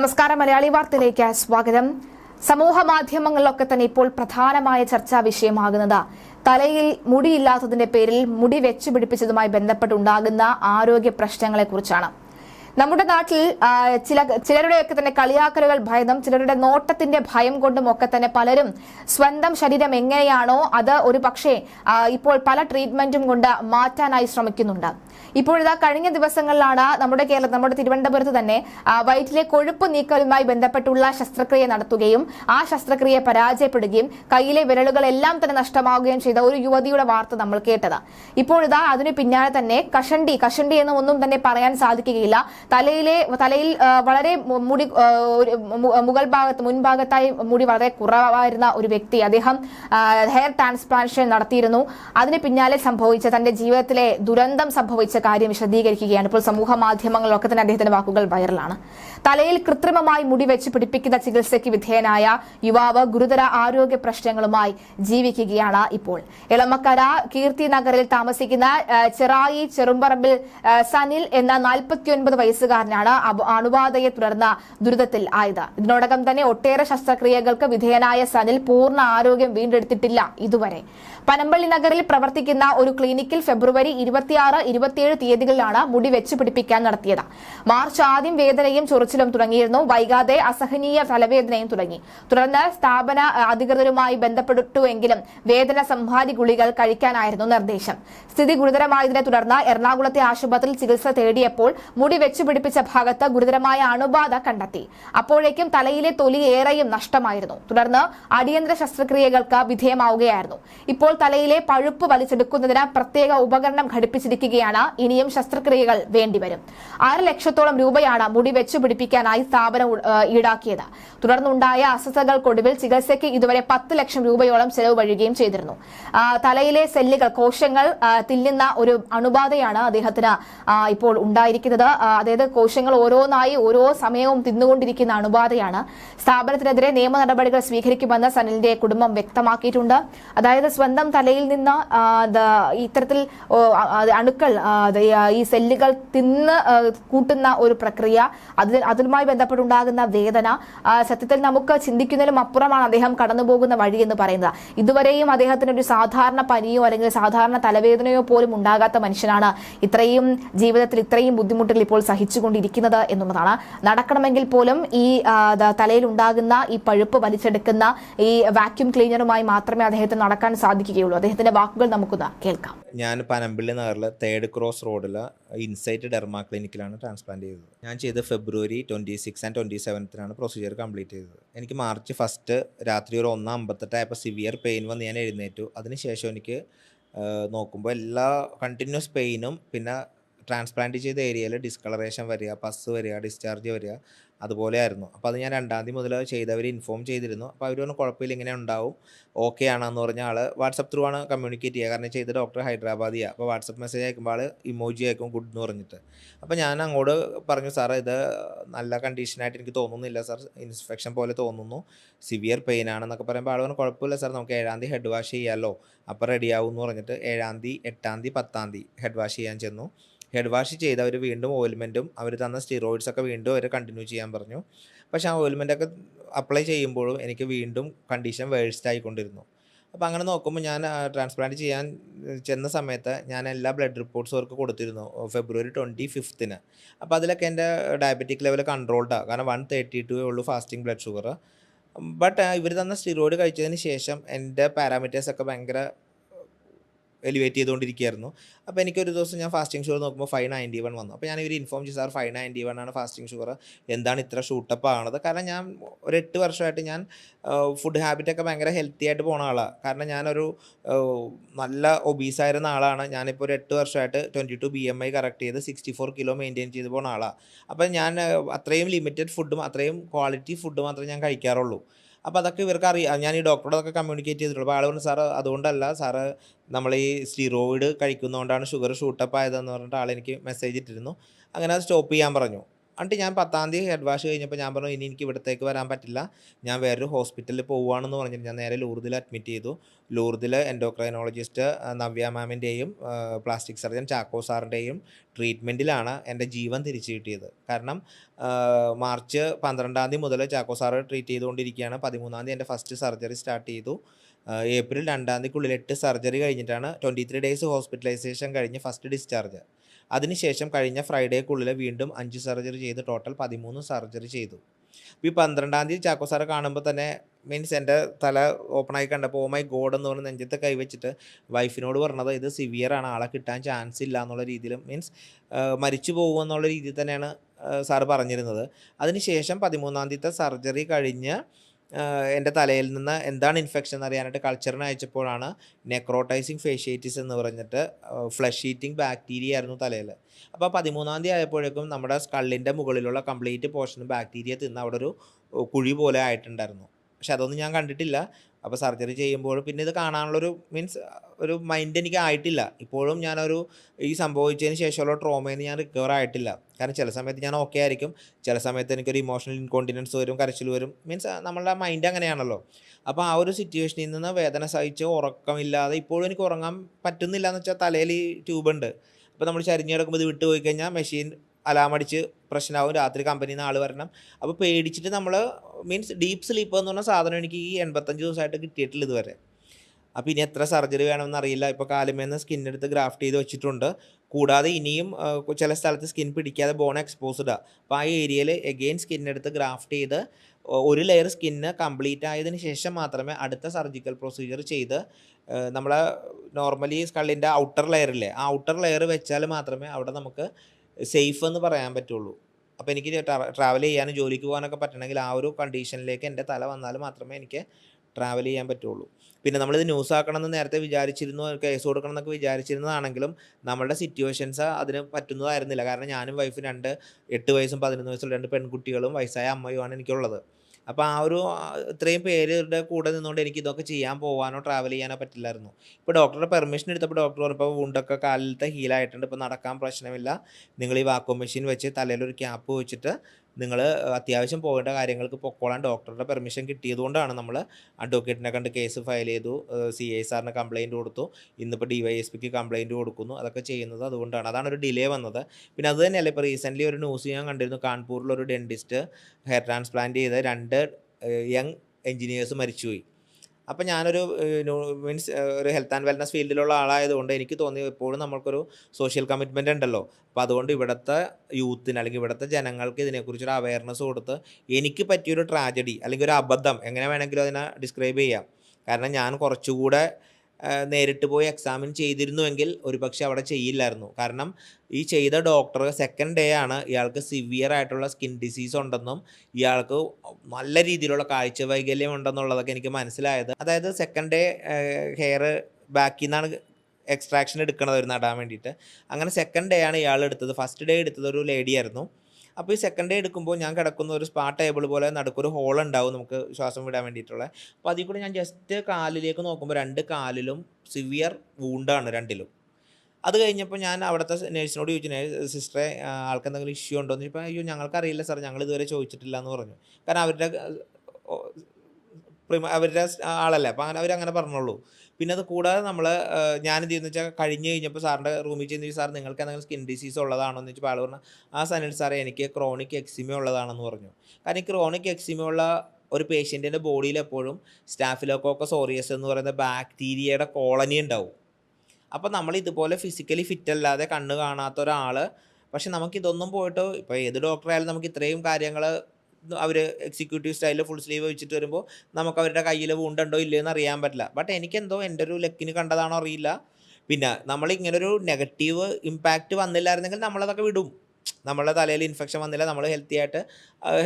നമസ്കാരം. മലയാളി വാർത്തയിലേക്ക് സ്വാഗതം. സമൂഹ മാധ്യമങ്ങളിലൊക്കെ തന്നെ ഇപ്പോൾ പ്രധാനമായ ചർച്ചാ വിഷയമാകുന്നത്. തലയിൽ മുടിയില്ലാത്തതിന്റെ പേരിൽ മുടി വെച്ചുപിടിപ്പിച്ചതുമായി ബന്ധപ്പെട്ടുണ്ടാകുന്ന ആരോഗ്യ പ്രശ്നങ്ങളെക്കുറിച്ചാണ്. നമ്മുടെ നാട്ടിൽ ചില ചിലരുടെയൊക്കെ തന്നെ കളിയാക്കലുകൾ ഭയന്നും ചിലരുടെ നോട്ടത്തിന്റെ ഭയം കൊണ്ടും ഒക്കെ തന്നെ പലരും സ്വന്തം ശരീരം എങ്ങനെയാണോ അത് ഒരു പക്ഷേ ഇപ്പോൾ പല ട്രീറ്റ്മെന്റും കൊണ്ട് മാറ്റാനായി ശ്രമിക്കുന്നുണ്ട്. ഇപ്പോഴിതാ കഴിഞ്ഞ ദിവസങ്ങളിലാണ് നമ്മുടെ കേരളം നമ്മുടെ തിരുവനന്തപുരത്ത് തന്നെ വയറ്റിലെ കൊഴുപ്പ് നീക്കലുമായി ബന്ധപ്പെട്ടുള്ള ശസ്ത്രക്രിയ നടത്തുകയും ആ ശസ്ത്രക്രിയ പരാജയപ്പെടുകയും കയ്യിലെ വിരലുകളെല്ലാം തന്നെ നഷ്ടമാവുകയും ചെയ്ത ഒരു യുവതിയുടെ വാർത്ത നമ്മൾ കേട്ടത്. ഇപ്പോഴിതാ അതിന് പിന്നാലെ തന്നെ കഷണ്ടി കഷണ്ടി എന്ന് ഒന്നും തന്നെ പറയാൻ സാധിക്കുകയില്ല. തലയിലെ തലയിൽ വളരെ മുടി മുഗൾ ഭാഗത്ത് മുൻഭാഗത്തായി മുടി വളരെ കുറവായിരുന്ന ഒരു വ്യക്തി അദ്ദേഹം ഹെയർ ട്രാൻസ്പ്ലാന്റേഷൻ നടത്തിയിരുന്നു. അതിന് പിന്നാലെ സംഭവിച്ച തന്റെ ജീവിതത്തിലെ ദുരന്തം സംഭവിച്ച കാര്യം വിശദീകരിക്കുകയാണ്. ഇപ്പോൾ സമൂഹ മാധ്യമങ്ങളിലൊക്കെ തന്നെ അദ്ദേഹത്തിന്റെ വാക്കുകൾ വൈറലാണ്. തലയിൽ കൃത്രിമമായി മുടി വെച്ച് പിടിപ്പിക്കുന്ന ചികിത്സയ്ക്ക് വിധേയനായ യുവാവ് ഗുരുതര ആരോഗ്യ പ്രശ്നങ്ങളുമായി ജീവിക്കുകയാണ് ഇപ്പോൾ. ഇളമക്കര കീർത്തി നഗറിൽ താമസിക്കുന്ന ചെറായി ചെറുമ്പറമ്പിൽ സനിൽ എന്ന നാൽപ്പത്തിയൊൻപത് വയസ്സുകാരനാണ് അണുബാധയെ തുടർന്ന് ദുരിതത്തിൽ ആയത്. ഇതിനോടകം തന്നെ ഒട്ടേറെ ശസ്ത്രക്രിയകൾക്ക് വിധേയനായ സനിൽ പൂർണ ആരോഗ്യം വീണ്ടെടുത്തിട്ടില്ല ഇതുവരെ. പനമ്പള്ളി നഗറിൽ പ്രവർത്തിക്കുന്ന ഒരു ക്ലിനിക്കിൽ ഫെബ്രുവരി ഇരുപത്തിയാറ് ഇരുപത്തിയേഴ് തീയതികളിലാണ് മുടി വെച്ച് പിടിപ്പിക്കാൻ നടത്തിയത്. മാർച്ച് ആദ്യം വേദനയും ചൊറിച്ചിലും തുടങ്ങിയിരുന്നു. വൈകാതെ അസഹനീയ തലവേദനയും തുടങ്ങി. തുടർന്ന് സ്ഥാപന അധികൃതരുമായി ബന്ധപ്പെട്ടുവെങ്കിലും വേദന സംഹാരി ഗുളികൾ കഴിക്കാനായിരുന്നു നിർദ്ദേശം. സ്ഥിതി ഗുരുതരമായതിനെ തുടർന്ന് എറണാകുളത്തെ ആശുപത്രിയിൽ ചികിത്സ തേടിയപ്പോൾ മുടി വെച്ച് പിടിപ്പിച്ച ഭാഗത്ത് ഗുരുതരമായ അണുബാധ കണ്ടെത്തി. അപ്പോഴേക്കും തലയിലെ തൊലി ഏറെയും നഷ്ടമായിരുന്നു. തുടർന്ന് അടിയന്തര ശസ്ത്രക്രിയകൾക്ക് വിധേയമാവുകയായിരുന്നു. ഇപ്പോൾ തലയിലെ പഴുപ്പ് വലിച്ചെടുക്കുന്നതിന് പ്രത്യേക ഉപകരണം ഘടിപ്പിച്ചിരിക്കുകയാണ്. ഇനിയും ശസ്ത്രക്രിയകൾ വേണ്ടിവരും. ആറ് ലക്ഷത്തോളം രൂപയാണ് മുടി വെച്ചു പിടിപ്പിക്കാനായി സ്ഥാപനം ഈടാക്കിയത്. തുടർന്നുണ്ടായ അസ്വസ്ഥതകൾക്കൊടുവിൽ ചികിത്സയ്ക്ക് ഇതുവരെ പത്ത് ലക്ഷം രൂപയോളം ചെലവ് വഴിയുകയും ചെയ്തിരുന്നു. തലയിലെ സെല്ലുകൾ കോശങ്ങൾ തില്ലുന്ന ഒരു അണുബാധയാണ് അദ്ദേഹത്തിന് ഇപ്പോൾ ഉണ്ടായിരിക്കുന്നത്. അതായത് കോശങ്ങൾ ഓരോന്നായി ഓരോ സമയവും തിന്നുകൊണ്ടിരിക്കുന്ന അണുബാധയാണ്. സ്ഥാപനത്തിനെതിരെ നിയമ നടപടികൾ സ്വീകരിക്കുമെന്ന് സനിലിന്റെ കുടുംബം വ്യക്തമാക്കിയിട്ടുണ്ട്. അതായത് സ്വന്തം തലയിൽ നിന്ന് ഇത്തരത്തിൽ അണുക്കൾ ഈ സെല്ലുകൾ തിന്ന് കൂട്ടുന്ന ഒരു പ്രക്രിയ അതിൽ അതുമായി ബന്ധപ്പെട്ടുണ്ടാകുന്ന വേദന സത്യത്തിൽ നമുക്ക് ചിന്തിക്കുന്നതിലും അപ്പുറമാണ് അദ്ദേഹം കടന്നുപോകുന്ന വഴി എന്ന് പറയുന്നത്. ഇതുവരെയും അദ്ദേഹത്തിന് ഒരു സാധാരണ പനിയോ അല്ലെങ്കിൽ സാധാരണ തലവേദനയോ പോലും ഉണ്ടാകാത്ത മനുഷ്യനാണ്. ഇത്രയും ജീവിതത്തിൽ ഇത്രയും ബുദ്ധിമുട്ടുകൾ ഇപ്പോൾ സഹിച്ചുകൊണ്ടിരിക്കുന്നത് എന്നുള്ളതാണ്. നടക്കണമെങ്കിൽ പോലും ഈ തലയിൽ ഉണ്ടാകുന്ന ഈ പഴുപ്പ് വലിച്ചെടുക്കുന്ന ഈ വാക്യൂം ക്ലീനറുമായി മാത്രമേ അദ്ദേഹത്തിന് നടക്കാൻ സാധിക്കുകയുള്ളൂ. അദ്ദേഹത്തിന്റെ വാക്കുകൾ നമുക്കൊന്ന് കേൾക്കാം. ഞാൻ പനമ്പിള്ളി നഗറിലെ തേർഡ് ക്രോസ് റോഡിലെ ഇൻസൈറ്റ് ഡെർമാ ക്ലിനിക്കിലാണ് ട്രാൻസ്പ്ലാന്റ് ചെയ്തത്. ഞാൻ ചെയ്ത് February twenty six and twenty സെവൻത്തിനാണ് procedure complete ചെയ്തത്. എനിക്ക് മാർച്ച് ഫസ്റ്റ് രാത്രി ഒരു ഒന്നാം അമ്പത്തെട്ടായപ്പോൾ സിവിയർ പെയിൻ വന്ന് ഞാൻ എഴുന്നേറ്റു. അതിനുശേഷം എനിക്ക് നോക്കുമ്പോൾ എല്ലാ കണ്ടിന്യൂസ് പെയിനും പിന്നെ ട്രാൻസ്പ്ലാന്റ് ചെയ്ത ഏരിയയിൽ ഡിസ്കളറേഷൻ വരിക പസ് വരിക ഡിസ്ചാർജ് വരിക അതുപോലെ ആയിരുന്നു അപ്പോൾ അത് ഞാൻ രണ്ടാം തീയതി മുതൽ ചെയ്തവർ ഇൻഫോം ചെയ്തിരുന്നു. അപ്പോൾ അവർ കുഴപ്പമില്ല ഇങ്ങനെ ഉണ്ടാവും. ഓക്കെ ആണെന്ന് പറഞ്ഞ ആൾ വാട്സപ്പ് ത്രൂ ആണ് കമ്മ്യൂണിക്കേറ്റ് ചെയ്യുക. കാരണം ചെയ്ത ഡോക്ടർ ഹൈദരാബാദിയാണ് അപ്പോൾ വാട്സപ്പ് മെസ്സേജ് അയക്കുമ്പോൾ ആൾ ഇമോജി അയക്കും ഗുഡ് എന്ന് പറഞ്ഞിട്ട്. അപ്പോൾ ഞാൻ അങ്ങോട്ട് പറഞ്ഞു സാർ ഇത് നല്ല കണ്ടീഷനായിട്ട് എനിക്ക് തോന്നുന്നില്ല സാർ. ഇൻഫെക്ഷൻ പോലെ തോന്നുന്നു. സിവിയർ പെയിൻ ആണെന്നൊക്കെ പറയുമ്പോൾ ആൾ പറഞ്ഞു കുഴപ്പമില്ല സാർ. നമുക്ക് ഏഴാം തീയതി ഹെഡ് വാഷ് ചെയ്യാമല്ലോ അപ്പോൾ റെഡിയാവും എന്ന് പറഞ്ഞിട്ട് ഏഴാം തീയതി എട്ടാം തീയതി പത്താം തീയതി ഹെഡ് വാഷ് ചെയ്യാൻ ചെന്നു. ഹെഡ് വാഷ് ചെയ്ത് അവർ വീണ്ടും ഓയിൽമെന്റും അവർ തന്ന സ്റ്റിറോയിഡ്സ് ഒക്കെ വീണ്ടും അവർ കണ്ടിന്യൂ ചെയ്യാൻ പറഞ്ഞു. പക്ഷേ ആ ഓയിൽമെന്റൊക്കെ അപ്ലൈ ചെയ്യുമ്പോഴും എനിക്ക് വീണ്ടും കണ്ടീഷൻ വേഴ്സ്റ്റ് ആയിക്കൊണ്ടിരുന്നു. അപ്പോൾ അങ്ങനെ നോക്കുമ്പോൾ ഞാൻ ട്രാൻസ്പ്ലാന്റ് ചെയ്യാൻ ചെന്ന സമയത്ത് ഞാൻ എല്ലാ ബ്ലഡ് റിപ്പോർട്ട്സും അവർക്ക് കൊടുത്തിരുന്നു ഫെബ്രുവരി ട്വന്റി ഫിഫ്ത്തിന് അപ്പോൾ അതിലൊക്കെ എന്റെ ഡയബറ്റിക് ലെവൽ കൺട്രോൾഡാണ് കാരണം വൺ തേർട്ടി ടു ഉള്ളൂ ഫാസ്റ്റിംഗ് ബ്ലഡ് ഷുഗർ ബട്ട് ഇവർ തന്ന സ്റ്റിറോയിഡ് കഴിച്ചതിന് ശേഷം എന്റെ പാരാമീറ്റേഴ്സ് ഒക്കെ ഭയങ്കര എലിവേറ്റ് ചെയ്തുകൊണ്ടിരിക്കുകയായിരുന്നു. അപ്പോൾ എനിക്കൊരു ദിവസം ഞാൻ ഫാസ്റ്റിംഗ് ഷുഗർ നോക്കുമ്പോൾ ഫൈവ് നയന്റി വൺ വന്നു. അപ്പോൾ ഞാൻ ഇവർ ഇൻഫോം ചെയ്തു സാർ ഫൈവ് നയന്റി വൺ ആണ് ഫാസ്റ്റിംഗ് ഷുഗർ എന്താണ് ഇത്ര ഷൂട്ടപ്പ് ആണത്? കാരണം ഞാൻ ഒരു എട്ട് വർഷമായിട്ട് ഞാൻ ഫുഡ് ഹാബിറ്റൊക്കെ ഭയങ്കര ഹെൽത്തി ആയിട്ട് പോണ ആളാണ് കാരണം ഞാനൊരു നല്ല നല്ല ഒബീസായിരുന്ന ആളാണ്. ഞാനിപ്പോൾ ഒരു എട്ട് വർഷമായിട്ട് twenty two B M I correct ചെയ്ത് സിക്സ്റ്റി ഫോർ കിലോ മെയിന്റെയിൻ ചെയ്ത് പോണ ആളാണ് അപ്പോൾ ഞാൻ അത്രയും ലിമിറ്റഡ് ഫുഡും അത്രയും ക്വാളിറ്റി ഫുഡ് മാത്രമേ ഞാൻ കഴിക്കാറുള്ളൂ. അപ്പോൾ അതൊക്കെ ഇവർക്ക് അറിയാം. ഞാൻ ഈ ഡോക്ടറോടൊക്കെ കമ്മ്യൂണിക്കേറ്റ് ചെയ്തിട്ടുള്ളൂ അപ്പോൾ ആൾ പറഞ്ഞു സാറ് അതുകൊണ്ടല്ല സാറ് നമ്മൾ ഈ സ്റ്റിറോയിഡ് കഴിക്കുന്നതുകൊണ്ടാണ് ഷുഗർ ഷൂട്ടപ്പ് ആയതെന്ന് പറഞ്ഞിട്ട് ആൾ എനിക്ക് മെസ്സേജ് ഇട്ടിരുന്നു. അങ്ങനെ അത് സ്റ്റോപ്പ് ചെയ്യാൻ പറഞ്ഞു. എന്നിട്ട് ഞാൻ പത്താം തീയതി ഹെഡ് വാഷ് കഴിഞ്ഞപ്പോൾ ഞാൻ പറഞ്ഞു ഇനി എനിക്ക് ഇവിടത്തേക്ക് വരാൻ പറ്റില്ല. ഞാൻ വേറൊരു ഹോസ്പിറ്റലിൽ പോവുകയാണെന്ന് പറഞ്ഞിട്ട് ഞാൻ നേരെ ലൂർദിൽ അഡ്മിറ്റ് ചെയ്തു. ലൂർദിൽ എൻഡോക്രൈനോളജിസ്റ്റ് നവ്യ മാമിന്റെയും പ്ലാസ്റ്റിക് സർജൻ ചാക്കോ സാറിന്റെയും ട്രീറ്റ്മെന്റിലാണ് എന്റെ ജീവൻ തിരിച്ചു കിട്ടിയത്. കാരണം മാർച്ച് പന്ത്രണ്ടാം തീയതി മുതൽ ചാക്കോ സാറ് ട്രീറ്റ് ചെയ്തുകൊണ്ടിരിക്കുകയാണ്. പതിമൂന്നാം തീയതി എന്റെ ഫസ്റ്റ് സർജറി സ്റ്റാർട്ട് ചെയ്തു. ഏപ്രിൽ രണ്ടാം തീയതിക്കുള്ളിൽ എട്ട് സർജറി കഴിഞ്ഞിട്ടാണ് ട്വന്റി ത്രീ ഡേയ്സ് ഹോസ്പിറ്റലൈസേഷൻ കഴിഞ്ഞ് ഫസ്റ്റ് ഡിസ്ചാർജ് അതിനുശേഷം കഴിഞ്ഞ ഫ്രൈഡേക്കുള്ളിൽ വീണ്ടും അഞ്ച് സർജറി ചെയ്ത് ടോട്ടൽ പതിമൂന്ന് സർജറി ചെയ്തു. ഈ പന്ത്രണ്ടാം തീയതി ചാക്കോ സാറെ കാണുമ്പോൾ തന്നെ മീൻസ് എന്റെ തല ഓപ്പണായി കണ്ടപ്പോൾ ഓ മൈ ഗോഡ് എന്ന് പറഞ്ഞ് നെഞ്ചത്ത് കൈവച്ചിട്ട് വൈഫിനോട് പറഞ്ഞത് ഇത് സിവിയറാണ് ആളെ കിട്ടാൻ ചാൻസ് ഇല്ല എന്നുള്ള രീതിയിൽ മീൻസ് മരിച്ചു പോകും എന്നുള്ള രീതിയിൽ തന്നെയാണ് സാറ് പറഞ്ഞിരുന്നത്. അതിനുശേഷം പതിമൂന്നാം തീയത്തെ സർജറി കഴിഞ്ഞ് എന്റെ തലയിൽ നിന്ന് എന്താണ് ഇൻഫെക്ഷൻ എന്ന് അറിയാനായിട്ട് കൾച്ചറിന് അയച്ചപ്പോഴാണ് നെക്രോട്ടൈസിങ് ഫേഷ്യേറ്റിസ് എന്ന് പറഞ്ഞിട്ട് ഫ്ലഷ് ഹീറ്റിംഗ് ബാക്ടീരിയ ആയിരുന്നു തലയിൽ. അപ്പോൾ പതിമൂന്നാം തീയതി ആയപ്പോഴേക്കും നമ്മുടെ സ്കള്ളിന്റെ മുകളിലുള്ള കംപ്ലീറ്റ് പോർഷൻ ബാക്ടീരിയ തിന്ന് അവിടെ ഒരു കുഴി പോലെ ആയിട്ടുണ്ടായിരുന്നു. പക്ഷെ അതൊന്നും ഞാൻ കണ്ടിട്ടില്ല. അപ്പോൾ സർജറി ചെയ്യുമ്പോൾ പിന്നെ ഇത് കാണാനുള്ളൊരു മീൻസ് ഒരു മൈൻഡ് എനിക്ക് ആയിട്ടില്ല. ഇപ്പോഴും ഞാനൊരു ഈ സംഭവിച്ചതിന് ശേഷമുള്ള ട്രോമയിൽ നിന്ന് ഞാൻ റിക്കവർ ആയിട്ടില്ല. കാരണം ചില സമയത്ത് ഞാൻ ഓക്കെ ആയിരിക്കും. ചില സമയത്ത് എനിക്കൊരു ഇമോഷണൽ ഇൻകോണ്ടിനൻസ് വരും കരച്ചിൽ വരും. മീൻസ് നമ്മളുടെ മൈൻഡ് അങ്ങനെയാണല്ലോ. അപ്പോൾ ആ ഒരു സിറ്റുവേഷനിൽ നിന്ന് വേദന സഹിച്ച് ഉറക്കമില്ലാതെ ഇപ്പോഴും എനിക്ക് ഉറങ്ങാൻ പറ്റുന്നില്ല എന്ന് വെച്ചാൽ തലയിൽ ഈ ട്യൂബ് ഉണ്ട്. അപ്പോൾ നമ്മൾ ചരിഞ്ഞ് കിടക്കുമ്പോൾ ഇത് വിട്ടുപോയി കഴിഞ്ഞാൽ മെഷീൻ അലാം അടിച്ച് പ്രശ്നമാവും. രാത്രി കമ്പനിയിൽ നിന്ന് ആൾ വരണം. അപ്പോൾ പേടിച്ചിട്ട് നമ്മൾ മീൻസ് ഡീപ്പ് സ്ലീപ്പ് എന്ന് പറഞ്ഞ സാധനം എനിക്ക് ഈ എൺപത്തഞ്ച് ദിവസമായിട്ട് കിട്ടിയിട്ടില്ല ഇതുവരെ. അപ്പോൾ ഇനി എത്ര സർജറി വേണമെന്ന് അറിയില്ല. ഇപ്പോൾ കാലുമേന്ന് സ്കിന്നെടുത്ത് ഗ്രാഫ്റ്റ് ചെയ്ത് വെച്ചിട്ടുണ്ട്. കൂടാതെ ഇനിയും ചില സ്ഥലത്ത് സ്കിൻ പിടിക്കാതെ ബോൺ എക്സ്പോസ്ഡാണ് അപ്പോൾ ആ ഏരിയയിൽ എഗെയിൻ സ്കിന്നെടുത്ത് ഗ്രാഫ്റ്റ് ചെയ്ത് ഒരു ലെയർ സ്കിന്ന് കംപ്ലീറ്റ് ആയതിന് ശേഷം മാത്രമേ അടുത്ത സർജിക്കൽ പ്രൊസീജിയർ ചെയ്ത് നമ്മളെ നോർമലി സ്കള്ളിന്റെ ഔട്ടർ ലെയറില്ലേ ആ ഔട്ടർ ലെയർ വെച്ചാൽ മാത്രമേ അവിടെ നമുക്ക് സേഫ് എന്ന് പറയാൻ പറ്റുള്ളൂ. അപ്പോൾ എനിക്ക് ട്രാവൽ ചെയ്യാനും ജോലിക്ക് പോകാനൊക്കെ പറ്റണമെങ്കിൽ ആ ഒരു കണ്ടീഷനിലേക്ക് എന്റെ തല വന്നാൽ മാത്രമേ എനിക്ക് ട്രാവൽ ചെയ്യാൻ പറ്റുള്ളൂ. പിന്നെ നമ്മളിത് ന്യൂസ് ആക്കണമെന്ന് നേരത്തെ വിചാരിച്ചിരുന്നു കേസ് കൊടുക്കണം എന്നൊക്കെ വിചാരിച്ചിരുന്നതാണെങ്കിലും നമ്മളുടെ സിറ്റുവേഷൻസ് അതിന് പറ്റുന്നതായിരുന്നില്ല. കാരണം ഞാനും വൈഫും രണ്ട് എട്ട് വയസ്സും പതിനൊന്ന് വയസ്സുള്ള രണ്ട് പെൺകുട്ടികളും വയസ്സായ അമ്മയുമാണ് എനിക്കുള്ളത്. അപ്പോൾ ആ ഒരു ഇത്രയും പേരുടെ കൂടെ നിന്നുകൊണ്ട് എനിക്ക് ഇതൊക്കെ ചെയ്യാൻ പോകാനോ ട്രാവൽ ചെയ്യാനോ പറ്റില്ലായിരുന്നു. ഇപ്പോൾ ഡോക്ടറുടെ പെർമിഷൻ എടുത്തപ്പോൾ ഡോക്ടർ പറഞ്ഞപ്പോൾ വുണ്ടൊക്കെ കാലിലത്തെ ഹീലായിട്ടുണ്ട് ഇപ്പോൾ നടക്കാൻ പ്രശ്നമില്ല. നിങ്ങൾ ഈ വാക്വം മെഷീൻ വെച്ച് തലയിൽ ഒരു ക്യാപ്പ് വെച്ചിട്ട് നിങ്ങൾ അത്യാവശ്യം പോകേണ്ട കാര്യങ്ങൾക്ക് പൊക്കോളാൻ ഡോക്ടറുടെ പെർമിഷൻ കിട്ടിയതുകൊണ്ടാണ് നമ്മൾ അഡ്വക്കേറ്റിനെ കണ്ട് കേസ് ഫയൽ ചെയ്തു സി ഐ സാറിന് കംപ്ലയിന്റ് കൊടുത്തു. ഇന്നിപ്പോൾ ഡി വൈ എസ് പിക്ക് കംപ്ലയിന്റ് കൊടുക്കുന്നു. അതൊക്കെ ചെയ്യുന്നത് അതുകൊണ്ടാണ്. അതാണ് ഒരു ഡിലേ വന്നത്. പിന്നെ അത് തന്നെയല്ല ഇപ്പോൾ റീസെന്റ്ലി ഒരു ന്യൂസ് ഞാൻ കണ്ടിരുന്നു. കാൺപൂരിലൊരു ഡെന്റിസ്റ്റ് ഹെയർ ട്രാൻസ്പ്ലാന്റ് ചെയ്ത രണ്ട് യങ് എഞ്ചിനീയേഴ്സ് മരിച്ചുപോയി. അപ്പോൾ ഞാനൊരു മീൻസ് ഒരു ഹെൽത്ത് ആൻഡ് വെൽനസ് ഫീൽഡിലുള്ള ആളായതുകൊണ്ട് എനിക്ക് തോന്നി എപ്പോഴും നമ്മൾക്കൊരു സോഷ്യൽ കമ്മിറ്റ്മെന്റ് ഉണ്ടല്ലോ. അപ്പോൾ അതുകൊണ്ട് ഇവിടുത്തെ യൂത്തിന് അല്ലെങ്കിൽ ഇവിടുത്തെ ജനങ്ങൾക്ക് ഇതിനെക്കുറിച്ചൊരു അവയർനെസ് കൊടുത്ത് എനിക്ക് പറ്റിയൊരു ട്രാജഡി അല്ലെങ്കിൽ ഒരു അബദ്ധം എങ്ങനെ വേണമെങ്കിലും അതിനെ ഡിസ്ക്രൈബ് ചെയ്യാം. കാരണം ഞാൻ കുറച്ചുകൂടെ നേരിട്ട് പോയി എക്സാമിൻ ചെയ്തിരുന്നുവെങ്കിൽ ഒരുപക്ഷെ അവിടെ ചെയ്യില്ലായിരുന്നു. കാരണം ഈ ചെയ്ത ഡോക്ടർ സെക്കൻഡ് ഡേ ആണ് ഇയാൾക്ക് സിവിയർ ആയിട്ടുള്ള സ്കിൻ ഡിസീസ് ഉണ്ടെന്നും ഇയാൾക്ക് നല്ല രീതിയിലുള്ള കാഴ്ച വൈകല്യം ഉണ്ടെന്നുള്ളതൊക്കെ എനിക്ക് മനസ്സിലായത്. അതായത് സെക്കൻഡ് ഡേ ഹെയർ ബാക്കിൽ നിന്നാണ് എക്സ്ട്രാക്ഷൻ എടുക്കണത് ഒരു നടാൻ വേണ്ടിയിട്ട്. അങ്ങനെ സെക്കൻഡ് ഡേ ആണ് ഇയാൾ എടുത്തത്. ഫസ്റ്റ് ഡേ എടുത്തത് ഒരു ലേഡി ആയിരുന്നു. അപ്പോൾ ഈ സെക്കൻഡ് ഡേ എടുക്കുമ്പോൾ ഞാൻ കിടക്കുന്ന ഒരു സ്പാ ടേബിൾ പോലെ നടക്കൊരു ഹോൾ ഉണ്ടാവും നമുക്ക് ശ്വാസം വിടാൻ വേണ്ടിയിട്ടുള്ള. അപ്പോൾ അതിൽ കൂടെ ഞാൻ ജസ്റ്റ് കാലിലേക്ക് നോക്കുമ്പോൾ രണ്ട് കാലിലും സിവിയർ വൂണ്ടാണ് രണ്ടിലും. അത് കഴിഞ്ഞപ്പോൾ ഞാൻ അവിടുത്തെ നേഴ്സിനോട് ചോദിച്ചു സിസ്റ്ററെ ആൾക്ക് എന്തെങ്കിലും ഇഷ്യൂ ഉണ്ടോ എന്ന് ചോദിച്ചപ്പോൾ അയ്യോ ഞങ്ങൾക്കറിയില്ല സാർ ഞങ്ങൾ ഇതുവരെ ചോദിച്ചിട്ടില്ല എന്ന് പറഞ്ഞു. കാരണം അവരുടെ പ്രിമ- അവരുടെ ആളല്ലേ. അപ്പോൾ അങ്ങനെ അവരങ്ങനെ പറഞ്ഞോളൂ. പിന്നെ അത് കൂടാതെ നമ്മൾ ഞാൻ എന്ത് ചെയ്യുന്നു വെച്ചാൽ കഴിഞ്ഞ് കഴിഞ്ഞപ്പോൾ സാറിന്റെ റൂമിൽ ചെന്ന് സാർ നിങ്ങൾക്ക് എന്തെങ്കിലും സ്കിൻ ഡിസീസ് ഉള്ളതാണോ എന്ന് വെച്ചപ്പോൾ ആൾ പറഞ്ഞു ആ സനിൽ സാറേ എനിക്ക് ക്രോണിക് എക്സിമ ഉള്ളതാണെന്ന് പറഞ്ഞു. കാരണം ഈ ക്രോണിക് എക്സിമ ഉള്ള ഒരു പേഷ്യന്റിന്റെ ബോഡിയിൽ എപ്പോഴും സ്റ്റാഫിലോക്കോക്കസ് ഓറിയസ് എന്ന് പറയുന്ന ബാക്ടീരിയയുടെ കോളനി ഉണ്ടാവും. അപ്പോൾ നമ്മൾ ഇതുപോലെ ഫിസിക്കലി ഫിറ്റ് അല്ലാതെ കണ്ണ് കാണാത്ത ഒരാൾ പക്ഷെ നമുക്കിതൊന്നും പോയിട്ട് ഇപ്പോൾ ഏത് ഡോക്ടറായാലും നമുക്ക് ഇത്രയും കാര്യങ്ങൾ അവർ എക്സിക്യൂട്ടീവ് സ്റ്റൈലിൽ ഫുൾ സ്ലീവ് വെച്ചിട്ട് വരുമ്പോൾ നമുക്ക് അവരുടെ കയ്യിൽ വൂണ്ടുണ്ടോ ഇല്ലയോ എന്ന് അറിയാൻ പറ്റില്ല. ബട്ട് എനിക്കെന്തോ എന്റെ ഒരു ലക്കിന് കണ്ടതാണോ അറിയില്ല. പിന്നെ നമ്മൾ ഇങ്ങനൊരു നെഗറ്റീവ് ഇമ്പാക്റ്റ് വന്നില്ലായിരുന്നെങ്കിൽ നമ്മളതൊക്കെ വിടും. നമ്മളെ തലയിൽ ഇൻഫെക്ഷൻ വന്നില്ല നമ്മൾ ഹെൽത്തി ആയിട്ട്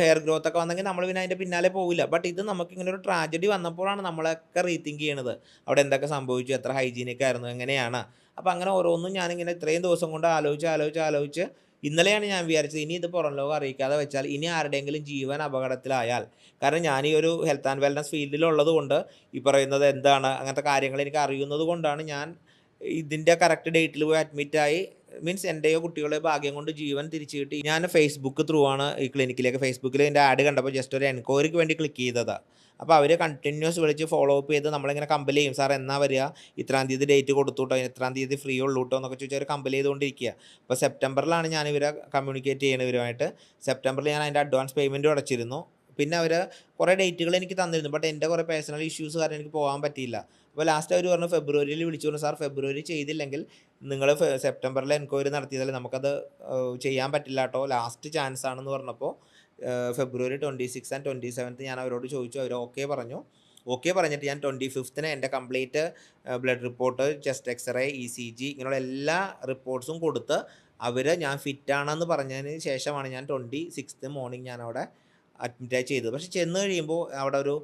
ഹെയർ ഗ്രോത്ത് ഒക്കെ വന്നെങ്കിൽ നമ്മൾ പിന്നെ അതിന്റെ പിന്നാലെ പോവില്ല. ബട്ട് ഇത് നമുക്ക് ഇങ്ങനെ ഒരു ട്രാജഡി വന്നപ്പോഴാണ് നമ്മളൊക്കെ റീതിങ്ക് ചെയ്യണത്. അവിടെ എന്തൊക്കെ സംഭവിച്ചു എത്ര ഹൈജീനിക് ആയിരുന്നു എങ്ങനെയാണ്? അപ്പോൾ അങ്ങനെ ഓരോന്നും ഞാനിങ്ങനെ ഇത്രയും ദിവസം കൊണ്ട് ആലോചിച്ച് ആലോചിച്ച് ആലോചിച്ച് ഇന്നലെയാണ് ഞാൻ വിചാരിച്ചത് ഇനി ഇത് പുറം ലോകം അറിയിക്കാതെ വെച്ചാൽ ഇനി ആരുടെയെങ്കിലും ജീവൻ അപകടത്തിലായാൽ. കാരണം ഞാൻ ഈ ഒരു ഹെൽത്ത് ആൻഡ് വെൽനസ് ഫീൽഡിലുള്ളത് കൊണ്ട് ഈ പറയുന്നത് എന്താണ് അങ്ങനത്തെ കാര്യങ്ങൾ എനിക്ക് അറിയുന്നത് കൊണ്ടാണ് ഞാൻ ഇതിന്റെ കറക്റ്റ് ഡേറ്റിൽ പോയി അഡ്മിറ്റായി മീൻസ് എന്റെയോ കുട്ടികളെ ഭാഗ്യം കൊണ്ട് ജീവൻ തിരിച്ചു കിട്ടി. ഞാൻ ഫേസ്ബുക്ക് ത്രൂ ആണ് ഈ ക്ലിനിക്കിലേക്ക് ഫേസ്ബുക്കിൽ എന്റെ ആഡ് കണ്ടപ്പോൾ ജസ്റ്റ് ഒരു എൻക്വയറിക്ക് വേണ്ടി ക്ലിക്ക് ചെയ്തതാണ് അപ്പോൾ അവർ കണ്ടിന്യൂസ് വിളിച്ച് ഫോളോ അപ്പ് ചെയ്ത് നമ്മളിങ്ങനെ കമ്പൽ ചെയ്യും. സാർ എന്നാ വരിക? ഇത്രാം തീയതി ഡേറ്റ് കൊടുത്തുട്ടോ ഇത്രാം തീയതി ഫ്രീ ഉള്ളൂ കേട്ടോ എന്നൊക്കെ ചോദിച്ചാൽ അവർ കമ്പൽ ചെയ്തുകൊണ്ടിരിക്കുക. അപ്പോൾ സെപ്റ്റംബറിലാണ് ഞാൻ ഇവരെ കമ്മ്യൂണിക്കേറ്റ് ചെയ്യുന്നത് ഇവരുമായിട്ട്. സെപ്റ്റംബറിൽ ഞാൻ അതിന്റെ അഡ്വാൻസ് പേയ്മെന്റും അടച്ചിരുന്നു. പിന്നെ അവർ കുറേ ഡേറ്റുകൾ എനിക്ക് തന്നിരുന്നു. ബട്ട് എന്റെ കുറേ പേഴ്സണൽ ഇഷ്യൂസ് കാരണം എനിക്ക് പോകാൻ പറ്റിയില്ല. അപ്പോൾ ലാസ്റ്റ് അവർ പറഞ്ഞു ഫെബ്രുവരിയിൽ വിളിച്ചു പറഞ്ഞു. സാർ ഫെബ്രുവരി ചെയ്തില്ലെങ്കിൽ നിങ്ങൾ സെപ്റ്റംബറിൽ എൻക്വയറി നടത്തിയതല്ലേ? നമുക്കത് ചെയ്യാൻ പറ്റില്ല കേട്ടോ ലാസ്റ്റ് ചാൻസ് ആണെന്ന് പറഞ്ഞപ്പോൾ February twenty six and twenty seventh ഞാൻ അവരോട് ചോദിച്ചു. അവർ ഓക്കെ പറഞ്ഞു. ഓക്കെ പറഞ്ഞിട്ട് ഞാൻ ട്വന്റി ഫിഫ്ത്തിന് എന്റെ complete blood report chest x-ray E C G ഇങ്ങനെയുള്ള എല്ലാ റിപ്പോർട്ട്സും കൊടുത്ത് അവർ ഞാൻ ഫിറ്റാണെന്ന് പറഞ്ഞതിന് ശേഷമാണ് ഞാൻ ട്വന്റി സിക്സ്ത് മോർണിംഗ് ഞാൻ അവിടെ അഡ്മിറ്റ് ചെയ്തത്. പക്ഷെ ചെന്ന് കഴിയുമ്പോൾ അവിടെ ഒരു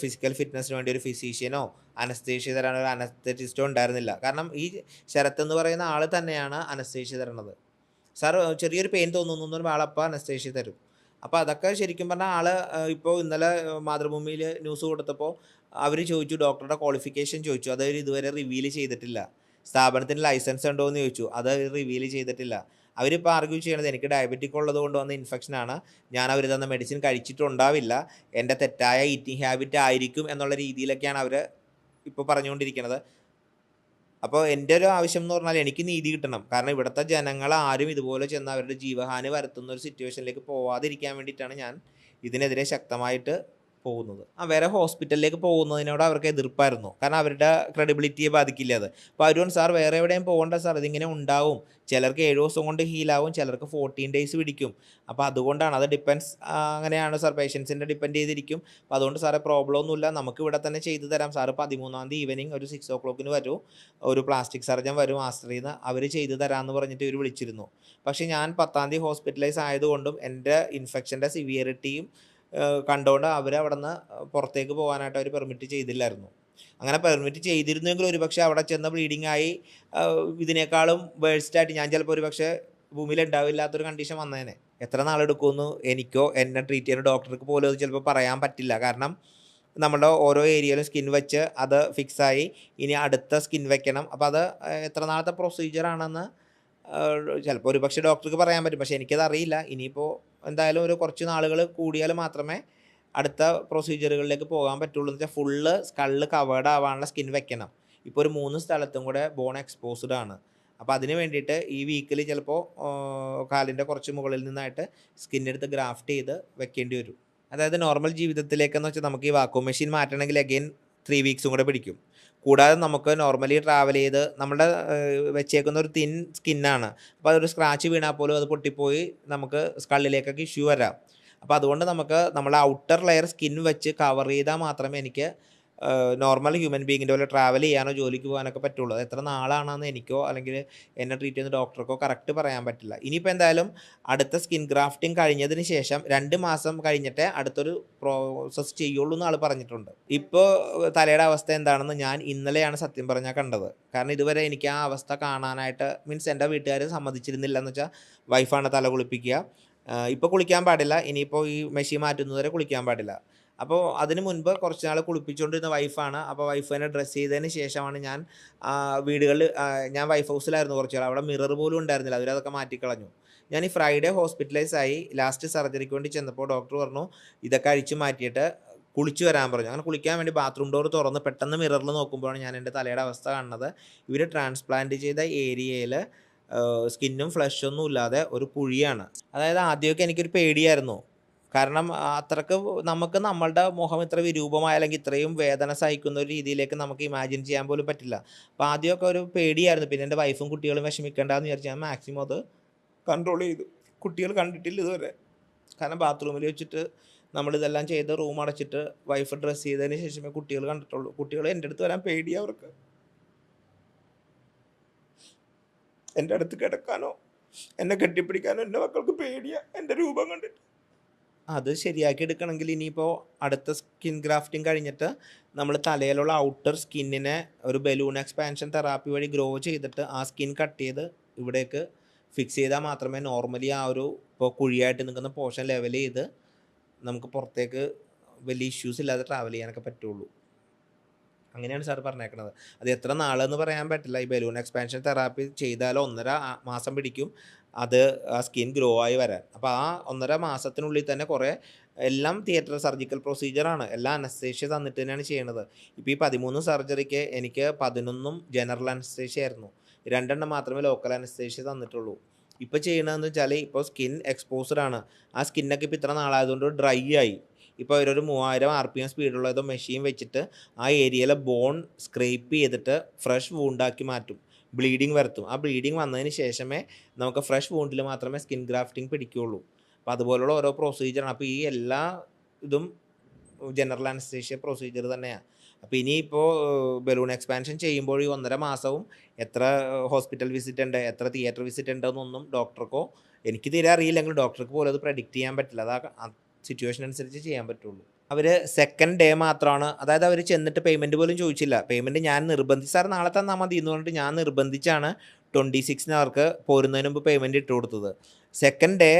ഫിസിക്കൽ ഫിറ്റ്നസ്സിന് വേണ്ടി ഒരു ഫിസീഷ്യനോ അനസ്തേഷ്യ തരാൻ ഒരു അനസ്തറ്റിസ്റ്റോ ഉണ്ടായിരുന്നില്ല. കാരണം ഈ ശരത്ത് എന്ന് പറയുന്ന ആൾ തന്നെയാണ് അനസ്തേഷ്യ തരണത് സാർ ചെറിയൊരു പെയിൻ തോന്നുന്നു ആളപ്പോൾ അനസ്തേഷ്യ തരും. അപ്പോൾ അതൊക്കെ ശരിക്കും പറഞ്ഞാൽ ആൾ ഇപ്പോൾ ഇന്നലെ മാതൃഭൂമിയിൽ ന്യൂസ് കൊടുത്തപ്പോൾ അവർ ചോദിച്ചു ഡോക്ടറുടെ ക്വാളിഫിക്കേഷൻ ചോദിച്ചു. അത് ഇതുവരെ റിവീൽ ചെയ്തിട്ടില്ല. സ്ഥാപനത്തിന് ലൈസൻസ് ഉണ്ടോ എന്ന് ചോദിച്ചു. അത് റിവീൽ ചെയ്തിട്ടില്ല. അവരിപ്പോൾ ആർഗ്യൂ ചെയ്യണത് എനിക്ക് ഡയബറ്റിക് ഉള്ളത് കൊണ്ട് വന്ന ഇൻഫെക്ഷനാണ് ഞാൻ അവർ തന്ന മെഡിസിൻ കഴിച്ചിട്ടുണ്ടാവില്ല. എന്റെ തെറ്റായ ഈറ്റിംഗ് ഹാബിറ്റ് ആയിരിക്കും എന്നുള്ള രീതിയിലൊക്കെയാണ് അവർ ഇപ്പോൾ പറഞ്ഞുകൊണ്ടിരിക്കുന്നത് അപ്പോൾ എന്റെ ഒരു ആവശ്യം എന്ന് പറഞ്ഞാൽ എനിക്ക് നീതി കിട്ടണം. കാരണം ഇവിടുത്തെ ജനങ്ങൾ ആരും ഇതുപോലെ ചെന്ന് അവരുടെ ജീവഹാനി വരുത്തുന്ന ഒരു സിറ്റുവേഷനിലേക്ക് പോവാതിരിക്കാൻ വേണ്ടിയിട്ടാണ് ഞാൻ ഇതിനെതിരെ ശക്തമായിട്ട് പോകുന്നത്. ആ വേറെ ഹോസ്പിറ്റലിലേക്ക് പോകുന്നതിനോട് അവർക്ക് എതിർപ്പായിരുന്നു. കാരണം അവരുടെ ക്രെഡിബിലിറ്റിയെ ബാധിക്കില്ല അത്. അപ്പോൾ അവരോൺ സാർ വേറെ എവിടെയും പോകണ്ട സാർ ഇതിങ്ങനെ ഉണ്ടാവും. ചിലർക്ക് ഏഴ് ദിവസം കൊണ്ട് ഹീലാവും ചിലർക്ക് ഫോർട്ടീൻ ഡേയ്സ് പിടിക്കും. അപ്പോൾ അതുകൊണ്ടാണ് അത് ഡിപ്പെൻസ് അങ്ങനെയാണ് സാർ പേഷ്യൻസിന്റെ ഡിപ്പെൻഡ് ചെയ്തിരിക്കും. അപ്പോൾ അതുകൊണ്ട് സാറെ പ്രോബ്ലം ഒന്നുമില്ല. നമുക്ക് ഇവിടെ തന്നെ ചെയ്തു തരാം. സാറ് പതിമൂന്നാം തീയതി ഈവനിങ് ഒരു സിക്സ് ഓ ക്ലോക്കിന് വരും. ഒരു പ്ലാസ്റ്റിക് സർജൻ വരും ആശ്രയിന്ന് അവർ ചെയ്തു തരാമെന്ന് പറഞ്ഞിട്ട് ഇവർ വിളിച്ചിരുന്നു. പക്ഷേ ഞാൻ പത്താം തീയതി ഹോസ്പിറ്റലൈസ് ആയതുകൊണ്ടും എന്റെ ഇൻഫെക്ഷന്റെ സിവിയറിറ്റിയും കണ്ടുകൊണ്ട് അവർ അവിടെ നിന്ന് പുറത്തേക്ക് പോകാനായിട്ട് അവർ പെർമിറ്റ് ചെയ്തില്ലായിരുന്നു. അങ്ങനെ പെർമിറ്റ് ചെയ്തിരുന്നെങ്കിൽ ഒരു പക്ഷേ അവിടെ ചെന്ന ബ്ലീഡിങ് ആയി ഇതിനേക്കാളും വേഴ്സ്റ്റായിട്ട് ഞാൻ ചിലപ്പോൾ ഒരു പക്ഷേ ഭൂമിയിൽ ഉണ്ടാവില്ലാത്തൊരു കണ്ടീഷൻ വന്നേനെ. എത്ര നാളെടുക്കുമെന്ന് എനിക്കോ എന്നെ ട്രീറ്റ് ചെയ്യുന്ന ഡോക്ടർക്ക് പോലും അത് ചിലപ്പോൾ പറയാൻ പറ്റില്ല. കാരണം നമ്മുടെ ഓരോ ഏരിയയിലും സ്കിൻ വെച്ച് അത് ഫിക്സായി ഇനി അടുത്ത സ്കിൻ വെക്കണം. അപ്പോൾ അത് എത്ര നാളത്തെ പ്രൊസീജിയർ ആണെന്ന് ചിലപ്പോൾ ഒരു പക്ഷേ ഡോക്ടർക്ക് പറയാൻ പറ്റും. പക്ഷേ എനിക്കത് അറിയില്ല ഇനിയിപ്പോൾ എന്തായാലും ഒരു കുറച്ച് നാളുകൾ കൂടിയാൽ മാത്രമേ അടുത്ത പ്രൊസീജിയറുകളിലേക്ക് പോകാൻ പറ്റുള്ളൂ. എന്ന് വെച്ചാൽ ഫുള്ള് സ്കള്ള് കവേർഡ് ആവാനുള്ള സ്കിൻ വെക്കണം. ഇപ്പോൾ ഒരു മൂന്ന് സ്ഥലത്തും കൂടെ ബോൺ എക്സ്പോസ്ഡ് ആണ്. അപ്പോൾ അതിന് വേണ്ടിയിട്ട് ഈ വീക്കിൽ ചിലപ്പോൾ കാലിന്റെ കുറച്ച് മുകളിൽ നിന്നായിട്ട് സ്കിൻ സ്കിന്നെടുത്ത് ഗ്രാഫ്റ്റ് ചെയ്ത് വെക്കേണ്ടി വരും. അതായത് നോർമൽ ജീവിതത്തിലേക്കെന്ന് വെച്ചാൽ നമുക്ക് ഈ വാക്കോ മെഷീൻ മാറ്റണമെങ്കിൽ അഗെയിൻ ത്രീ വീക്സും കൂടെ പിടിക്കും. കൂടാതെ നമുക്ക് നോർമലി ട്രാവൽ ചെയ്ത് നമ്മുടെ വെച്ചേക്കുന്ന ഒരു തിൻ സ്കിന്നാണ് അപ്പോൾ അതൊരു സ്ക്രാച്ച് വീണാൽ പോലും അത് പൊട്ടിപ്പോയി നമുക്ക് സ്കള്ളിലേക്കൊക്കെ ഇഷ്യൂ വരാം. അപ്പോൾ അതുകൊണ്ട് നമുക്ക് നമ്മളെ ഔട്ടർ ലെയർ സ്കിൻ വെച്ച് കവർ ചെയ്താൽ മാത്രമേ എനിക്ക് നോർമൽ ഹ്യൂമൻ ബീങ്ങിന്റെ പോലെ ട്രാവൽ ചെയ്യാനോ ജോലിക്ക് പോകാനൊക്കെ പറ്റുള്ളൂ. എത്ര നാളാണെന്ന് എനിക്കോ അല്ലെങ്കിൽ എന്നെ ട്രീറ്റ് ചെയ്യുന്ന ഡോക്ടർക്കോ കറക്റ്റ് പറയാൻ പറ്റില്ല. ഇനിയിപ്പോൾ എന്തായാലും അടുത്ത സ്കിൻ ഗ്രാഫ്റ്റിംഗ് കഴിഞ്ഞതിന് ശേഷം രണ്ട് മാസം കഴിഞ്ഞിട്ടേ അടുത്തൊരു പ്രോസസ്സ് ചെയ്യുള്ളൂ എന്ന് ആൾ പറഞ്ഞിട്ടുണ്ട്. ഇപ്പോൾ തലയുടെ അവസ്ഥ എന്താണെന്ന് ഞാൻ ഇന്നലെയാണ് സത്യം പറഞ്ഞാൽ കണ്ടത്. കാരണം ഇതുവരെ എനിക്ക് ആ അവസ്ഥ കാണാനായിട്ട് മീൻസ് എന്റെ വീട്ടുകാർ സമ്മതിച്ചിരുന്നില്ല എന്ന് വെച്ചാൽ വൈഫാണ് തല കുളിപ്പിക്കുക. ഇപ്പോൾ കുളിക്കാൻ പാടില്ല. ഇനിയിപ്പോൾ ഈ മെഷീൻ മാറ്റുന്നതുവരെ കുളിക്കാൻ പാടില്ല. അപ്പോൾ അതിന് മുൻപ് കുറച്ച് നാൾ കുളിപ്പിച്ചുകൊണ്ടിരുന്ന വൈഫാണ്. അപ്പോൾ വൈഫിനെ ഡ്രസ്സ് ചെയ്തതിന് ശേഷമാണ് ഞാൻ വീടുകളിൽ ഞാൻ വൈഫ് ഹൗസിലായിരുന്നു കുറച്ച് നാൾ അവിടെ മിറർ പോലും ഉണ്ടായിരുന്നില്ല. അവരതൊക്കെ മാറ്റിക്കളഞ്ഞു. ഞാൻ ഈ ഫ്രൈഡേ ഹോസ്പിറ്റലൈസ് ആയി. ലാസ്റ്റ് സർജറിക്ക് വേണ്ടി ചെന്നപ്പോൾ ഡോക്ടർ പറഞ്ഞു ഇതൊക്കെ അഴിച്ചു മാറ്റിയിട്ട് കുളിച്ചു വരാൻ പറഞ്ഞു. അങ്ങനെ കുളിക്കാൻ വേണ്ടി ബാത്റൂം ഡോർ തുറന്ന് പെട്ടെന്ന് മിററിൽ നോക്കുമ്പോഴാണ് ഞാൻ എന്റെ തലയുടെ അവസ്ഥ കാണുന്നത്. ഇവർ ട്രാൻസ്പ്ലാന്റ് ചെയ്ത ഏരിയയിൽ സ്കിന്നും ഫ്ലഷൊന്നും ഇല്ലാതെ ഒരു പുഴിയാണ്. അതായത് ആദ്യമൊക്കെ എനിക്കൊരു പേടിയായിരുന്നു. കാരണം അത്രയ്ക്ക് നമുക്ക് നമ്മളുടെ മുഖം ഇത്ര വിരൂപമായ അല്ലെങ്കിൽ ഇത്രയും വേദന സഹിക്കുന്ന ഒരു രീതിയിലേക്ക് നമുക്ക് ഇമാജിൻ ചെയ്യാൻ പോലും പറ്റില്ല. അപ്പോൾ ആദ്യമൊക്കെ ഒരു പേടിയായിരുന്നു. പിന്നെ എന്റെ വൈഫും കുട്ടികളും വിഷമിക്കേണ്ടെന്ന് വിചാരിച്ച് ഞാൻ മാക്സിമം അത് കൺട്രോൾ ചെയ്തു. കുട്ടികൾ കണ്ടിട്ടില്ല ഇതുവരെ. കാരണം ബാത്റൂമിൽ വെച്ചിട്ട് നമ്മളിതെല്ലാം ചെയ്ത് റൂം അടച്ചിട്ട് വൈഫ് ഡ്രസ്സ് ചെയ്തതിന് ശേഷമേ കുട്ടികൾ കണ്ടിട്ടുള്ളൂ. കുട്ടികൾ എന്റെ അടുത്ത് വരാൻ പേടിയാ അവർക്ക്. എന്റെ അടുത്ത് കിടക്കാനോ എന്നെ കെട്ടിപ്പിടിക്കാനോ എന്റെ മക്കൾക്ക് പേടിയാ. എന്റെ രൂപം കണ്ടിട്ട്. അത് ശരിയാക്കി എടുക്കണമെങ്കിൽ ഇനിയിപ്പോൾ അടുത്ത സ്കിൻ ഗ്രാഫ്റ്റിംഗ് കഴിഞ്ഞിട്ട് നമ്മൾ തലയിലുള്ള ഔട്ടർ സ്കിന്നിനെ ഒരു ബലൂൺ എക്സ്പാൻഷൻ തെറാപ്പി വഴി ഗ്രോ ചെയ്തിട്ട് ആ സ്കിൻ കട്ട് ചെയ്ത് ഇവിടേക്ക് ഫിക്സ് ചെയ്താൽ മാത്രമേ നോർമലി ആ ഒരു ഇപ്പോൾ കുഴിയായിട്ട് നിൽക്കുന്ന പോർഷൻ ലെവൽ ചെയ്ത് നമുക്ക് പുറത്തേക്ക് വലിയ ഇഷ്യൂസ് ഇല്ലാതെ ട്രാവൽ ചെയ്യാനൊക്കെ പറ്റുള്ളൂ. അങ്ങനെയാണ് സാർ പറഞ്ഞേക്കുന്നത് അത് എത്ര നാളെന്ന് പറയാൻ പറ്റില്ല. ഈ ബലൂൺ എക്സ്പാൻഷൻ തെറാപ്പി ചെയ്താൽ ഒന്നര മാസം പിടിക്കും. അത് ആ സ്കിൻ ഗ്രോ ആയി വരാൻ. അപ്പോൾ ആ ഒന്നര മാസത്തിനുള്ളിൽ തന്നെ കുറേ എല്ലാം തിയേറ്റർ സർജിക്കൽ പ്രൊസീജിയറാണ് എല്ലാം അനസ്തേഷ്യ തന്നിട്ട് തന്നെയാണ് ചെയ്യണത്. ഇപ്പോൾ ഈ പതിമൂന്ന് സർജറിക്ക് എനിക്ക് പതിനൊന്നും ജനറൽ അനസ്തേഷ്യ ആയിരുന്നു. രണ്ടെണ്ണം മാത്രമേ ലോക്കൽ അനസ്തേഷ്യ തന്നിട്ടുള്ളൂ. ഇപ്പോൾ ചെയ്യണതെന്ന് വെച്ചാൽ ഇപ്പോൾ സ്കിൻ എക്സ്പോസ്ഡ് ആണ്. ആ സ്കിന്നൊക്കെ ഇപ്പോൾ ഇത്ര നാളായതുകൊണ്ട് ഡ്രൈ ആയി. ഇപ്പോൾ അവരൊരു മൂവായിരം ആർ പി എം സ്പീഡുള്ള ഏതോ മെഷീൻ വെച്ചിട്ട് ആ ഏരിയയിലെ ബോൺ സ്ക്രേപ്പ് ചെയ്തിട്ട് ഫ്രഷ് വൂണ്ടാക്കി മാറ്റും. ബ്ലീഡിങ് വരുത്തും. ആ ബ്ലീഡിങ് വന്നതിന് ശേഷമേ നമുക്ക് ഫ്രഷ് വൂണ്ടിൽ മാത്രമേ സ്കിൻ ഗ്രാഫ്റ്റിംഗ് പിടിക്കുകയുള്ളൂ. അപ്പോൾ അതുപോലുള്ള ഓരോ പ്രൊസീജിയറാണ് അപ്പോൾ ഈ എല്ലാ ഇതും ജനറൽ അനസ്തേഷ്യ പ്രൊസീജിയർ തന്നെയാണ് അപ്പോൾ ഇനിയിപ്പോൾ ബലൂൺ എക്സ്പാൻഷൻ ചെയ്യുമ്പോൾ ഈ ഒന്നര മാസവും എത്ര ഹോസ്പിറ്റൽ വിസിറ്റ് ഉണ്ട് എത്ര തിയേറ്റർ വിസിറ്റ് ഉണ്ടെന്നൊന്നും ഡോക്ടർക്കോ എനിക്ക് തീരെ അറിയില്ലെങ്കിൽ ഡോക്ടർക്ക് പോലും അത് പ്രഡിക്റ്റ് ചെയ്യാൻ പറ്റില്ല. അതാ സിറ്റുവേഷൻ അനുസരിച്ച് ചെയ്യാൻ പറ്റുള്ളൂ. അവർ സെക്കൻഡ് ഡേ മാത്രമാണ്. അതായത് അവർ ചെന്നിട്ട് പേയ്മെന്റ് പോലും ചോദിച്ചില്ല. പേയ്മെന്റ് ഞാൻ നിർബന്ധിച്ച് സാർ നാളെ തന്നാൽ മതി എന്ന് പറഞ്ഞിട്ട് ഞാൻ നിർബന്ധിച്ചാണ് ട്വന്റി സിക്സിന് അവർക്ക് പോരുന്നതിന് മുമ്പ് പേയ്മെന്റ് ഇട്ട് കൊടുത്തത്. സെക്കൻഡ് ഡേ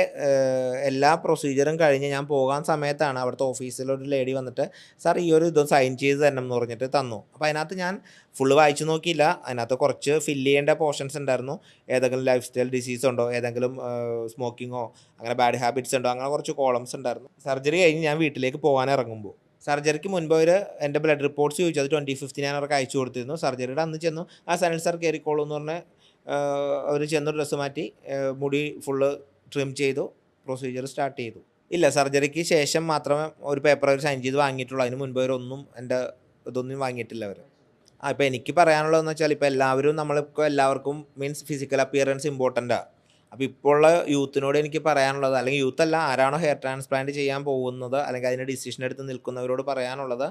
എല്ലാ പ്രൊസീജിയറും കഴിഞ്ഞ് ഞാൻ പോകാൻ സമയത്താണ് അവിടുത്തെ ഓഫീസിലൊരു ലേഡി വന്നിട്ട് സാർ ഈ ഒരു ഇതും സൈൻ ചെയ്ത് തരണം എന്ന് പറഞ്ഞിട്ട് തന്നു. അപ്പോൾ അതിനകത്ത് ഞാൻ ഫുള്ള് വായിച്ചു നോക്കിയില്ല. അതിനകത്ത് കുറച്ച് ഫില്ല് ചെയ്യേണ്ട പോർഷൻസ് ഉണ്ടായിരുന്നു. ഏതെങ്കിലും ലൈഫ് സ്റ്റൈൽ ഡിസീസ് ഉണ്ടോ? ഏതെങ്കിലും സ്മോക്കിങ്ങോ അങ്ങനെ ബാഡ് ഹാബിറ്റ്സ് ഉണ്ടോ? അങ്ങനെ കുറച്ച് കോളംസ് ഉണ്ടായിരുന്നു. സർജറി കഴിഞ്ഞ് ഞാൻ വീട്ടിലേക്ക് പോകാൻ ഇറങ്ങുമ്പോൾ സർജറിക്ക് മുൻപ് അവർ എന്റെ ബ്ലഡ് റിപ്പോർട്ട്സ് ചോദിച്ചു. അത് ട്വന്റി ഫിഫ്റ്റി ഞാൻ അവർക്ക് അയച്ചു കൊടുത്തിരുന്നു. സർജറിയുടെ അന്ന് ചെന്നു ആ സനൽ സാർ കയറിക്കോളൂ എന്ന് പറഞ്ഞ് അവർ ചെന്ന് ഡ്രസ്സ് മാറ്റി മുടി ഫുള്ള് ട്രിം ചെയ്തു പ്രൊസീജിയർ സ്റ്റാർട്ട് ചെയ്തു. ഇല്ല സർജറിക്ക് ശേഷം മാത്രമേ ഒരു പേപ്പർ അവർ സൈൻ ചെയ്ത് വാങ്ങിയിട്ടുള്ളൂ. അതിന് മുൻപ് അവരൊന്നും എന്റെ ഇതൊന്നും വാങ്ങിയിട്ടില്ല അവർ ആ ഇപ്പോൾ എനിക്ക് പറയാനുള്ളതെന്ന് വെച്ചാൽ ഇപ്പോൾ എല്ലാവരും നമ്മളിപ്പോൾ എല്ലാവർക്കും മീൻസ് ഫിസിക്കൽ അപ്പിയറൻസ് ഇമ്പോർട്ടന്റാണ് അപ്പോൾ ഇപ്പോൾ ഉള്ള യൂത്തിനോട് എനിക്ക് പറയാനുള്ളത് അല്ലെങ്കിൽ യൂത്ത് അല്ല ആരാണോ ഹെയർ ട്രാൻസ്പ്ലാന്റ് ചെയ്യാൻ പോകുന്നത് അല്ലെങ്കിൽ അതിന് ഡിസിഷൻ എടുത്ത് നിൽക്കുന്നവരോട് പറയാനുള്ളത്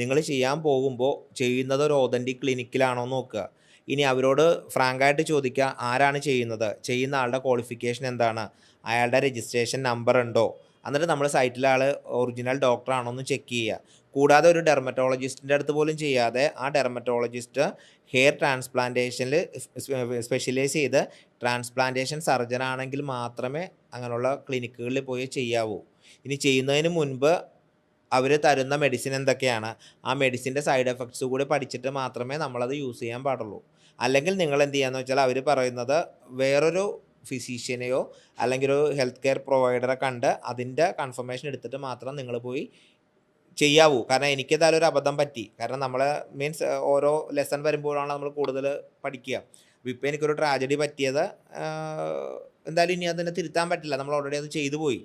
നിങ്ങൾ ചെയ്യാൻ പോകുമ്പോൾ ചെയ്യുന്നത് ഒരു ഓതന്റിക് ക്ലിനിക്കിലാണോ നോക്കുക. ഇനി അവരോട് ഫ്രാങ്കായിട്ട് ചോദിക്കുക ആരാണ് ചെയ്യുന്നത്? ചെയ്യുന്ന ആളുടെ ക്വാളിഫിക്കേഷൻ എന്താണ്? അയാളുടെ രജിസ്ട്രേഷൻ നമ്പർ ഉണ്ടോ? എന്നിട്ട് നമ്മൾ സൈറ്റിലെ ആൾ ഒറിജിനൽ ഡോക്ടറാണോ എന്ന് ചെക്ക് ചെയ്യുക. കൂടാതെ ഒരു ഡെർമറ്റോളജിസ്റ്റിന്റെ അടുത്ത് പോലും ചെയ്യാതെ ആ ഡെർമറ്റോളജിസ്റ്റ് ഹെയർ ട്രാൻസ്പ്ലാന്റേഷനിൽ സ്പെഷ്യലൈസ് ചെയ്ത് ട്രാൻസ്പ്ലാന്റേഷൻ സർജൻ ആണെങ്കിൽ മാത്രമേ അങ്ങനെയുള്ള ക്ലിനിക്കുകളിൽ പോയി ചെയ്യാവൂ. ഇനി ചെയ്യുന്നതിന് മുൻപ് അവർ തരുന്ന മെഡിസിൻ എന്തൊക്കെയാണ്? ആ മെഡിസിന്റെ സൈഡ് എഫക്ട്സ് കൂടി പഠിച്ചിട്ട് മാത്രമേ നമ്മളത് യൂസ് ചെയ്യാൻ പാടുള്ളൂ. അല്ലെങ്കിൽ നിങ്ങൾ എന്ത് ചെയ്യാന്ന് വെച്ചാൽ അവർ പറയുന്നത് വേറൊരു ഫിസീഷ്യനെയോ അല്ലെങ്കിൽ ഒരു ഹെൽത്ത് കെയർ പ്രൊവൈഡറെ കണ്ട് അതിന്റെ കൺഫർമേഷൻ എടുത്തിട്ട് മാത്രം നിങ്ങൾ പോയി ചെയ്യാവൂ. കാരണം എനിക്ക് ഏതായാലും ഒരു അബദ്ധം പറ്റി. കാരണം നമ്മൾ മീൻസ് ഓരോ ലെസൺ വരുമ്പോഴാണ് നമ്മൾ കൂടുതൽ പഠിക്കുക. ഇപ്പോൾ എനിക്കൊരു ട്രാജഡി പറ്റിയത് എന്തായാലും ഇനി അതിനെ തിരുത്താൻ പറ്റില്ല. നമ്മൾ ഓൾറെഡി അത് ചെയ്തു പോയി.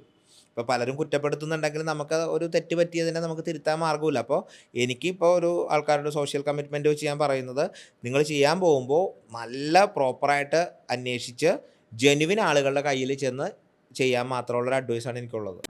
ഇപ്പോൾ പലരും കുറ്റപ്പെടുത്തുന്നുണ്ടെങ്കിൽ നമുക്ക് ഒരു തെറ്റ് പറ്റിയതിനെ നമുക്ക് തിരുത്താൻ മാർഗമില്ല. അപ്പോൾ എനിക്കിപ്പോൾ ഒരു ആൾക്കാരുടെ സോഷ്യൽ കമ്മിറ്റ്മെന്റ് വെച്ച് ഞാൻ പറയുന്നത് നിങ്ങൾ ചെയ്യാൻ പോകുമ്പോൾ നല്ല പ്രോപ്പറായിട്ട് അന്വേഷിച്ച് ജെനുവിൻ ആളുകളുടെ കയ്യിൽ ചെന്ന് ചെയ്യാൻ മാത്രമുള്ളൊരു അഡ്വൈസാണ് എനിക്കുള്ളത്.